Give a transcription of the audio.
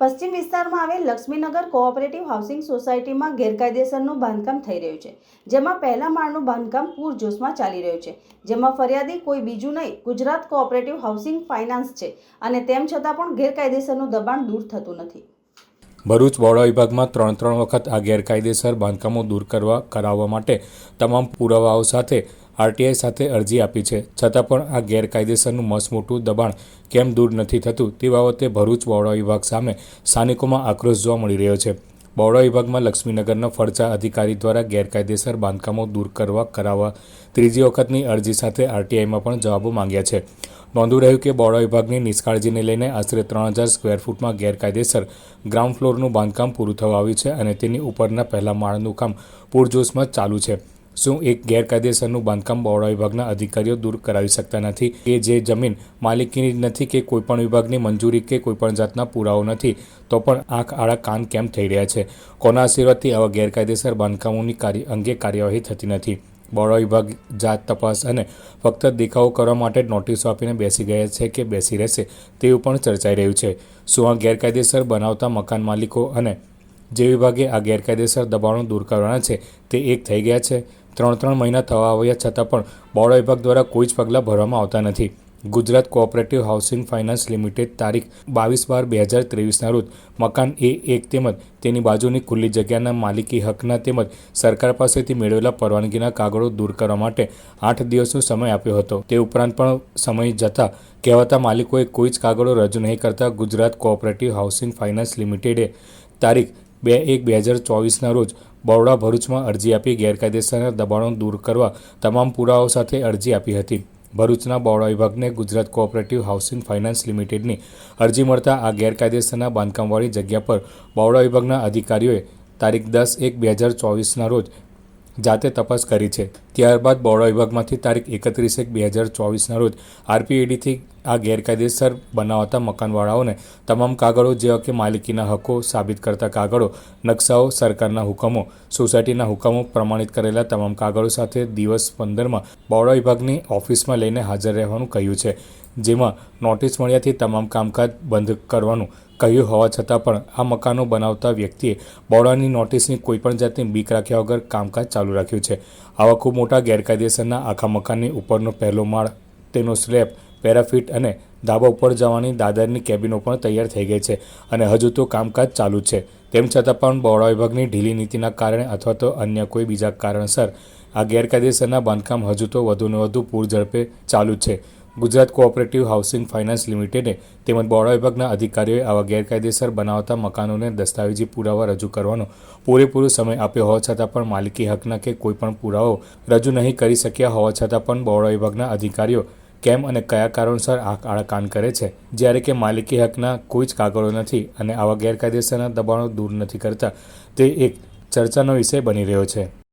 પશ્ચિમ વિસ્તારમાં આવેલ લક્ષ્મીનગર કોઓપરેટિવ હાઉસિંગ સોસાયટીમાં ગેરકાયદેસરનું બાંધકામ થઈ રહ્યું છે. જેમાં પહેલા માળનું બાંધકામ પૂરજોશમાં ચાલી રહ્યું છે. જેમાં ફરિયાદી કોઈ બીજું નહીં, ગુજરાત કોઓપરેટિવ હાઉસિંગ ફાઇનાન્સ છે. અને તેમ છતાં પણ ગેરકાયદેસરનું દબાણ દૂર થતું નથી. ભરૂચ બોર્ડા વિભાગમાં ત્રણ ત્રણ વખત આ ગેરકાયદેસર બાંધકામો દૂર કરવા કરાવવા માટે તમામ પુરાવાઓ સાથે આરટીઆઈ સાથે અરજી આપી છે. છતાં પણ આ ગેરકાયદેસરનું મસમોટું દબાણ કેમ દૂર નથી થતું તે બાબતે ભરૂચ બોર્ડા વિભાગ સામે સ્થાનિકોમાં આક્રોશ જોવા મળી રહ્યો છે. બોર્ડા વિભાગમાં લક્ષ્મીનગરના ફરજા અધિકારી દ્વારા ગેરકાયદેસર બાંધકામો દૂર કરવા, કરાવવા, ત્રીજી વખતની અરજી સાથે આરટીઆઈમાં પણ જવાબો માંગ્યા છે. નોંધું રહ્યું કે બોર્ડા વિભાગની નિષ્કાળજીને લઈને આશરે ત્રણ હજાર સ્ક્વેર ફૂટમાં ગેરકાયદેસર ગ્રાઉન્ડ ફ્લોરનું બાંધકામ પૂરું થવા આવ્યું છે અને તેની ઉપરના પહેલા માળનું કામ પૂરજોશમાં ચાલુ છે. શું એક ગેરકાયદેસરનું બાંધકામ બોર્ડા વિભાગના અધિકારીઓ દૂર કરાવી શકતા નથી? કે જે જમીન માલિકીની નથી કે કોઈપણ વિભાગની મંજૂરી કે કોઈપણ જાતના પુરાવો નથી, તો પણ આંખ આડા કાન કેમ થઈ રહ્યા છે? કોના આશીર્વાદથી આવા ગેરકાયદેસર બાંધકામોની કાર્ય અંગે કાર્યવાહી થતી નથી? બોર્ડા વિભાગ જાત તપાસ અને ફક્ત દેખાવો કરવા માટે નોટિસો આપીને બેસી ગયા છે કે બેસી રહેશે તેવું પણ ચર્ચાઈ રહ્યું છે. શું આ ગેરકાયદેસર બનાવતા મકાન માલિકો અને જે વિભાગે આ ગેરકાયદેસર દબાણો દૂર કરવાના છે તે એક થઈ ગયા છે? ત્રણ ત્રણ મહિના થવા આવ્યા છતાં પણ બોર્ડ વિભાગ દ્વારા કોઈ જ પગલાં ભરવામાં આવતા નથી. Gujarat cooperative housing finance limited તારીખ બાવીસ બાર બે હજાર ત્રેવીસના રોજ મકાન એ એક તેમજ તેની બાજુની ખુલ્લી જગ્યાના માલિકી હકના તેમજ સરકાર પાસેથી મેળવેલા પરવાનગીના કાગળો દૂર કરવા માટે આઠ દિવસનો સમય આપ્યો હતો. તે ઉપરાંત પણ સમય જતાં કહેવાતા માલિકોએ કોઈ જ કાગળો રજૂ નહીં કરતા ગુજરાત કોઓપરેટિવ હાઉસિંગ ફાઇનાન્સ લિમિટેડે તારીખ બે એક બે હજાર ચોવીસના રોજ બરોડા ભરૂચમાં અરજી આપી ગેરકાયદેસરના દબાણો દૂર કરવા તમામ પુરાવાઓ સાથે અરજી આપી હતી. ભરૂચના બરોડા વિભાગને ગુજરાત કોઓપરેટિવ હાઉસિંગ ફાઇનાન્સ લિમિટેડની અરજી મળતા આ ગેરકાયદેસરના બાંધકામવાળી જગ્યા પર બરોડા વિભાગના અધિકારીઓએ તારીખ દસ એક બે હજાર ચોવીસના રોજ જાતે તપાસ કરી છે. ત્યારબાદ બોર્ડા વિભાગમાંથી તારીખ એકત્રીસ એક બે હજાર ચોવીસના રોજ આરપીએડીથી આ ગેરકાયદેસર બનાવતા મકાનવાળાઓને તમામ કાગળો જેવા કે માલિકીના હકો સાબિત કરતા કાગળો, નકશાઓ, સરકારના હુકમો, સોસાયટીના હુકમો પ્રમાણિત કરેલા તમામ કાગળો સાથે દિવસ પંદરમાં બોર્ડા વિભાગની ઓફિસમાં લઈને હાજર રહેવાનું કહ્યું છે. જેમાં નોટિસ મળ્યાથી તમામ કામકાજ બંધ કરવાનું કહ્યું હોવા છતાં પણ આ મકાનો બનાવતા વ્યક્તિએ બોર્ડાની નોટિસની કોઈપણ જાતની બીક રાખ્યા વગર કામકાજ ચાલુ રાખ્યું છે. આવા ખૂબ મોટા ગેરકાયદેસરના આખા મકાનની ઉપરનો પહેલો માળ, તેનો સ્લેબ, પેરાફિટ અને ધાબા ઉપર જવાની દાદરની કેબિનો પણ તૈયાર થઈ ગઈ છે અને હજુ તો કામકાજ ચાલુ છે. તેમ છતાં પણ બોર્ડા વિભાગની ઢીલી નીતિના કારણે અથવા તો અન્ય કોઈ બીજા કારણસર આ ગેરકાયદેસરના બાંધકામ હજુ તો વધુને વધુ પૂરઝડપે ચાલુ છે. ગુજરાત કોઓપરેટિવ હાઉસિંગ ફાઇનાન્સ લિમિટેડે તેમજ બોર્ડ વિભાગના અધિકારીઓએ આવા ગેરકાયદેસર બનાવતા મકાનોને દસ્તાવેજી પુરાવા રજૂ કરવાનો પૂરેપૂરો સમય આપ્યો હોવા છતાં પણ માલિકી હકના કે કોઈપણ પુરાવાઓ રજૂ નહીં કરી શક્યા હોવા છતાં પણ બોર્ડ વિભાગના અધિકારીઓ કેમ અને કયા કારણસર આ કાન કરે છે? જ્યારે કે માલિકી હકના કોઈ જ કાગળો નથી અને આવા ગેરકાયદેસરના દબાણો દૂર નથી કરતા, તે એક ચર્ચાનો વિષય બની રહ્યો છે.